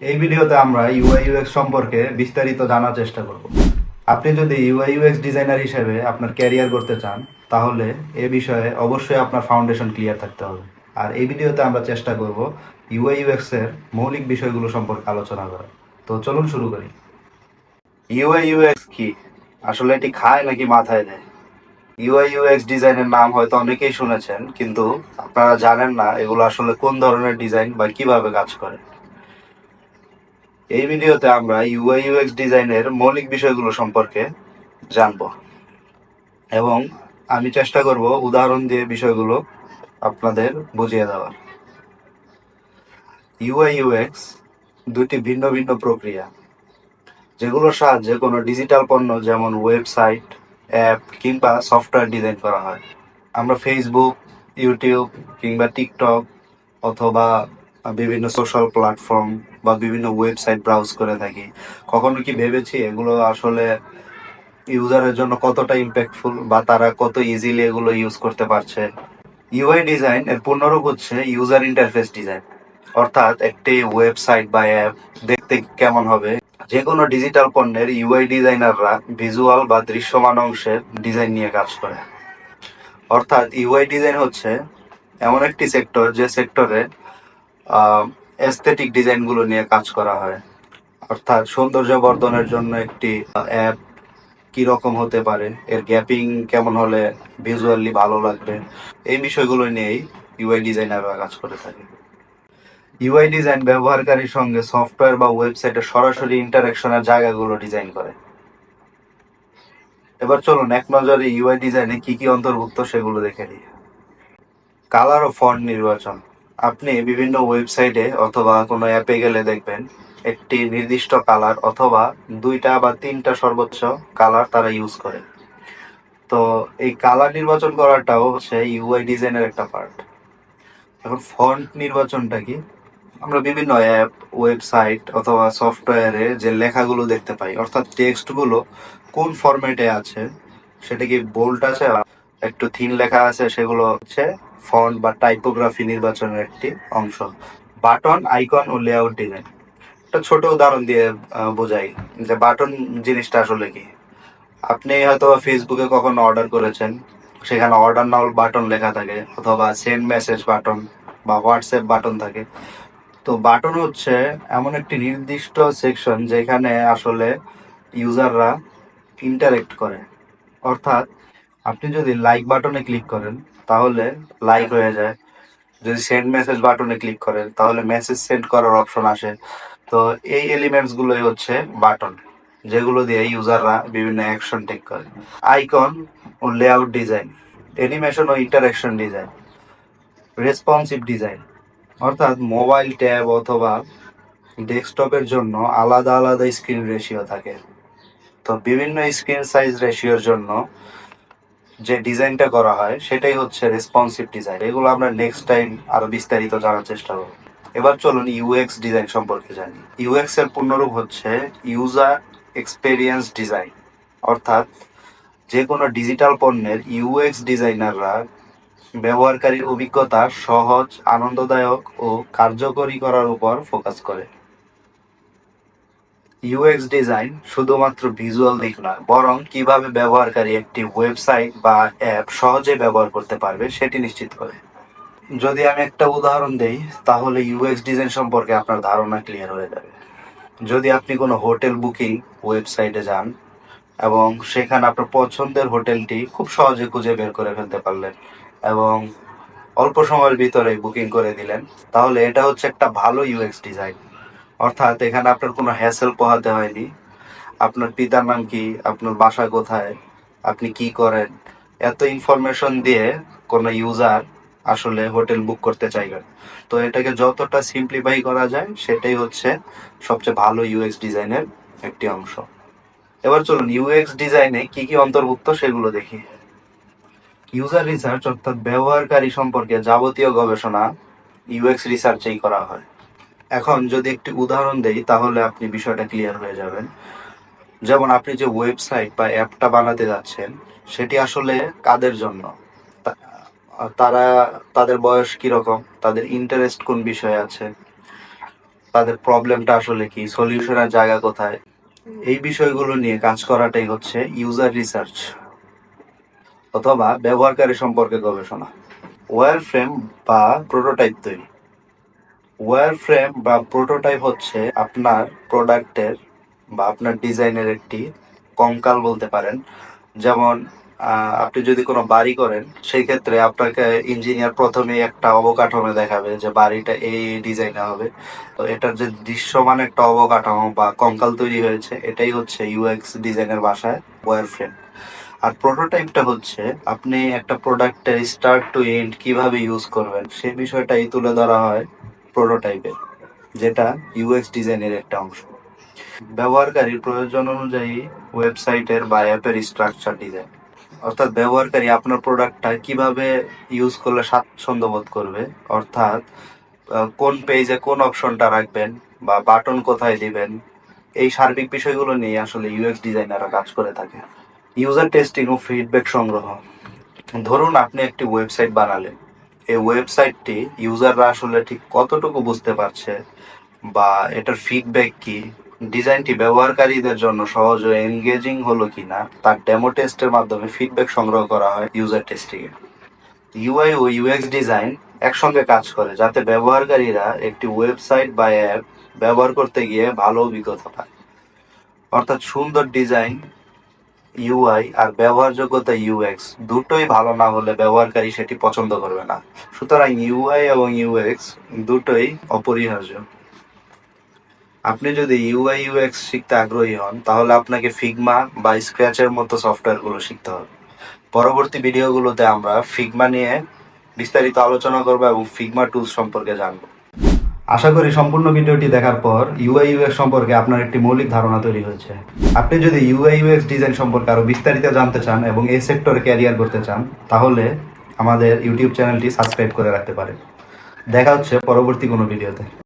এই ভিডিওতে আমরা ইউআই ইউএক্স সম্পর্কে বিস্তারিত জানার চেষ্টা করব। আপনি যদি ইউআই ইউএক্স ডিজাইনার হিসেবে আপনার ক্যারিয়ার করতে চান, তাহলে এ বিষয়ে অবশ্যই আপনার ফাউন্ডেশন ক্লিয়ার থাকতে হবে। আর এই ভিডিওতে আমরা চেষ্টা করব ইউআই ইউএক্স এর মৌলিক বিষয়গুলো সম্পর্কে আলোচনা করা তো চলুন শুরু করি। ইউআই ইউএক্স কি? আসলে এটি খায় নাকি মাথায় দেয়? ইউআই ইউএক্স ডিজাইনের নাম হয়তো অনেকেই শুনেছেন, কিন্তু আপনারা জানেন না এগুলো আসলে কোন ধরনের ডিজাইন বা কীভাবে কাজ করে। এই ভিডিওতে আমরা ইউআই ইউএক্স ডিজাইনের মৌলিক বিষয়গুলো সম্পর্কে জানব। এবং আমি চেষ্টা করব উদাহরণ দিয়ে বিষয়গুলো আপনাদের বুঝিয়ে দেওয়ার। ইউআই ইউএক্স দুটি ভিন্ন ভিন্ন প্রক্রিয়া, যেগুলোর সাহায্যে কোনো ডিজিটাল পণ্য যেমন ওয়েবসাইট অ্যাপ কিংবা সফটওয়্যার ডিজাইন করা হয়। আমরা ফেসবুক ইউটিউব কিংবা টিকটক অথবা বিভিন্ন সোশ্যাল প্ল্যাটফর্ম বা বিভিন্ন ওয়েবসাইট ব্রাউজ করে থাকি। কখনো কি ভেবেছি এগুলো আসলে ইউজারের জন্য কতটা ইম্প্যাক্টফুল বা তারা কত ইজিলি এগুলো ইউজ করতে পারছে? ইউআই ডিজাইন এর পূর্ণরূপ হচ্ছে ইউজার ইন্টারফেস ডিজাইন অর্থাৎ একটি ওয়েবসাইট বা অ্যাপ দেখতে কেমন হবে? যে কোনো ডিজিটাল পণ্যের ইউআই ডিজাইনাররা ভিজুয়াল বা দৃশ্যমান অংশের ডিজাইন নিয়ে কাজ করে। অর্থাৎ ইউআই ডিজাইন হচ্ছে এমন একটি সেক্টর যে সেক্টরে এস্থেটিক ডিজাইনগুলো নিয়ে কাজ করা হয়। অর্থাৎ সৌন্দর্য বর্ধনের জন্য একটি অ্যাপ কি রকম হতে পারে, এর গ্যাপিং কেমন হলে ভিজুয়ালি ভালো লাগবে, এই বিষয়গুলো নিয়েই ইউআই ডিজাইনাররা কাজ করে থাকে। ইউআই ডিজাইন ব্যবহারকারীর সঙ্গে সফটওয়্যার বা ওয়েবসাইটের সরাসরি ইন্টারাকশনের জায়গাগুলো ডিজাইন করে। এবার চলুন এক নজরে ইউআই ডিজাইনে কি কি অন্তর্ভুক্ত সেগুলো দেখে নিই। কালার ও ফন্ট নির্বাচন। আপনি বিভিন্ন ওয়েবসাইটে অথবা কোনো অ্যাপে গেলে দেখবেন, একটি নির্দিষ্ট কালার অথবা দুইটা বা তিনটা সর্বোচ্চ কালার তারা ইউজ করে। তো এই কালার নির্বাচন করাটাও হচ্ছে ইউআই ডিজাইনের একটা পার্ট এখন ফন্ট নির্বাচনটা কি? আমরা বিভিন্ন অ্যাপ ওয়েবসাইট অথবা সফটওয়্যারে যে লেখাগুলো দেখতে পাই, অর্থাৎ টেক্সটগুলো কোন ফরম্যাটে আছে, সেটা কি বোল্ড আছে একটু থিন লেখা আছে, সেগুলো হচ্ছে ফন্ট বা টাইপোগ্রাফি নির্বাচনের একটি অংশ। বাটন আইকন ও লেআউট ডিজাইন একটা ছোট উদাহরণ দিয়ে বোঝাই যে বাটন জিনিসটা আসলে কি। আপনি হয়তো ফেসবুকে কখনো অর্ডার করেছেন, সেখানে অর্ডার নাও বাটন লেখা থাকে, অথবা সেন্ড মেসেজ বাটন বা হোয়াটসঅ্যাপ বাটন থাকে। তো বাটন হচ্ছে এমন একটি নির্দিষ্ট সেকশন যেখানে আসলে ইউজাররা ইন্টারেক্ট করে। অর্থাৎ আপনি যদি লাইক বাটনে ক্লিক করেন তাহলে লাইক হয়ে যায়। যদি সেন্ড মেসেজ বাটনে ক্লিক করেন, তাহলে মেসেজ সেন্ড করার অপশন আসে। তো এই এলিমেন্টস গুলোই হচ্ছে বাটন যেগুলো দিয়ে ইউজাররা বিভিন্ন অ্যাকশন টেক করে। আইকন ও লেআউট ডিজাইন অ্যানিমেশন ও ইন্টারাকশন ডিজাইন রেসপন্সিভ ডিজাইন অর্থাৎ মোবাইল ট্যাব অথবা ডেস্কটপের জন্য আলাদা আলাদা স্ক্রিন রেশিও থাকে। তো বিভিন্ন স্ক্রিন সাইজ রেশিওর জন্য যে ডিজাইনটা করা হয়, সেটাই হচ্ছে রেসপন্সিভ ডিজাইন এগুলো আমরা নেক্সট টাইম আরও বিস্তারিত জানার চেষ্টা করব। এবার চলুন ইউএক্স ডিজাইন সম্পর্কে জানি। ইউএক্স এর পূর্ণরূপ হচ্ছে ইউজার এক্সপেরিয়েন্স ডিজাইন অর্থাৎ যে কোনো ডিজিটাল পণ্যের ইউএক্স ডিজাইনাররা ব্যবহারকারীর অভিজ্ঞতা সহজ, আনন্দদায়ক ও কার্যকরী করার উপর ফোকাস করে। ইউএক্স ডিজাইন শুধুমাত্র ভিজুয়াল দিক নয়, বরং কীভাবে ব্যবহারকারী একটি ওয়েবসাইট বা অ্যাপ সহজে ব্যবহার করতে পারবে সেটি নিশ্চিত করে। যদি আমি একটা উদাহরণ দেই, তাহলে ইউএক্স ডিজাইন সম্পর্কে আপনার ধারণা ক্লিয়ার হয়ে যাবে। যদি আপনি কোনো হোটেল বুকিং ওয়েবসাইটে যান, এবং সেখানে আপনার পছন্দের হোটেলটি খুব সহজে খুঁজে বের করে ফেলতে পারলেন, এবং অল্প সময়ের ভিতরে বুকিং করে দিলেন, তাহলে এটা হচ্ছে একটা ভালো ইউএক্স ডিজাইন অর্থাৎ এখানে আপনার কোনো হ্যাসেল পোহাতে হয়নি। আপনার পিতার নাম কি? আপনার বাসা কোথায়? আপনি কি করেন? এত ইনফরমেশন দিয়ে কোনো ইউজার আসলে হোটেল বুক করতে চাইবেন। তো এটাকে যতটা সিম্পলিফাই করা যায়, সেটাই হচ্ছে সবচেয়ে ভালো ইউএক্স ডিজাইনের একটি অংশ। এবার চলুন ইউএক্স ডিজাইনে কি কি অন্তর্ভুক্ত সেগুলো দেখি। ইউজার রিসার্চ অর্থাৎ ব্যবহারকারী সম্পর্কে যাবতীয় গবেষণা ইউএক্স রিসার্চেই করা হয়। এখন যদি একটি উদাহরণ দেই, তাহলে আপনি বিষয়টা ক্লিয়ার হয়ে যাবেন। যেমন আপনি যে ওয়েবসাইট বা অ্যাপটা বানাতে যাচ্ছেন, সেটি আসলে কাদের জন্য? তারা, তাদের বয়স কীরকম? তাদের ইন্টারেস্ট কোন বিষয়ে আছে? তাদের প্রবলেমটা আসলে কি? সলিউশনের জায়গা কোথায়? এই বিষয়গুলো নিয়ে কাজ করাটাই হচ্ছে ইউজার রিসার্চ অথবা ব্যবহারকারী সম্পর্কে গবেষণা। ওয়ার ফ্রেম বা প্রোটোটাইপ তৈরি। ওয়্যার ফ্রেম বা প্রোটোটাইপ হচ্ছে আপনার প্রোডাক্টের বা আপনার ডিজাইনের একটি কঙ্কাল বলতে পারেন। যেমন আপনি যদি কোনো বাড়ি করেন সেই ক্ষেত্রে আপনাকে ইঞ্জিনিয়ার প্রথমেই একটা অবকাঠামো দেখাবে যে বাড়িটা এই ডিজাইনে হবে। তো এটার যে দৃশ্যমান একটা অবকাঠামো বা কঙ্কাল তৈরি হয়েছে, এটাই হচ্ছে ইউএক্স ডিজাইনের বাসায় ওয়্যার ফ্রেম আর প্রোটোটাইপটা হচ্ছে, আপনি একটা প্রোডাক্টের স্টার্ট টু এন্ড কীভাবে ইউজ করবেন সেই বিষয়টাই তুলে ধরা হয় প্রোটোটাইপে যেটা ইউএক্স ডিজাইনের একটা অংশ। ব্যবহারকারীর প্রয়োজন অনুযায়ী ওয়েবসাইটের বা অ্যাপের স্ট্রাকচার ডিজাইন অর্থাৎ ব্যবহারকারী আপনার প্রোডাক্টটা কীভাবে ইউজ করলে স্বাচ্ছন্দ্য বোধ করবে, অর্থাৎ কোন পেজে কোন অপশনটা রাখবেন বা বাটন কোথায় দিবেন, এই সার্বিক বিষয়গুলো নিয়ে আসলে ইউএক্স ডিজাইনাররা কাজ করে থাকে। ইউজার টেস্টিং ও ফিডব্যাক সংগ্রহ। ধরুন আপনি একটি ওয়েবসাইট বানালেন। এই ওয়েবসাইটটি ইউজাররা আসলে ঠিক কতটুকু বুঝতে পারছে বা এটার ফিডব্যাক কি ডিজাইনটি ব্যবহারকারীদের জন্য সহজ ও এনগেজিং হলো কিনা, তার ডেমো টেস্টের মাধ্যমে ফিডব্যাক সংগ্রহ করা হয় ইউজার টেস্টিং এ ইউআই ও ইউএক্স ডিজাইন একসঙ্গে কাজ করে, যাতে ব্যবহারকারীরা একটি ওয়েবসাইট বা অ্যাপ ব্যবহার করতে গিয়ে ভালো অভিজ্ঞতা পায়। অর্থাৎ সুন্দর ডিজাইন ইউআই আর ব্যবহারযোগ্যতা ইউএক্স দুটোই ভালো না হলে ব্যবহারকারী সেটি পছন্দ করবে না। সুতরাং ইউআই এবং ইউএক্স দুটোই অপরিহার্য। আপনি যদি ইউআই ইউএক্স শিখতে আগ্রহী হন, তাহলে আপনাকে ফিগমা বা স্ক্র্যাচের মতো সফটওয়্যারগুলো শিখতে হবে। পরবর্তী ভিডিওগুলোতে আমরা ফিগমা নিয়ে বিস্তারিত আলোচনা করব এবং ফিগমা টুলস সম্পর্কে জানব। আশা করি সম্পূর্ণ ভিডিওটি দেখার পর ইউআই ইউএক্স সম্পর্কে আপনার একটি মৌলিক ধারণা তৈরি হয়েছে। আপনি যদি ইউআই ইউএক্স ডিজাইন সম্পর্কে আরও বিস্তারিত জানতে চান এবং এই সেক্টরে ক্যারিয়ার করতে চান, তাহলে আমাদের ইউটিউব চ্যানেলটি সাবস্ক্রাইব করে রাখতে পারেন। দেখা হচ্ছে পরবর্তী কোনো ভিডিওতে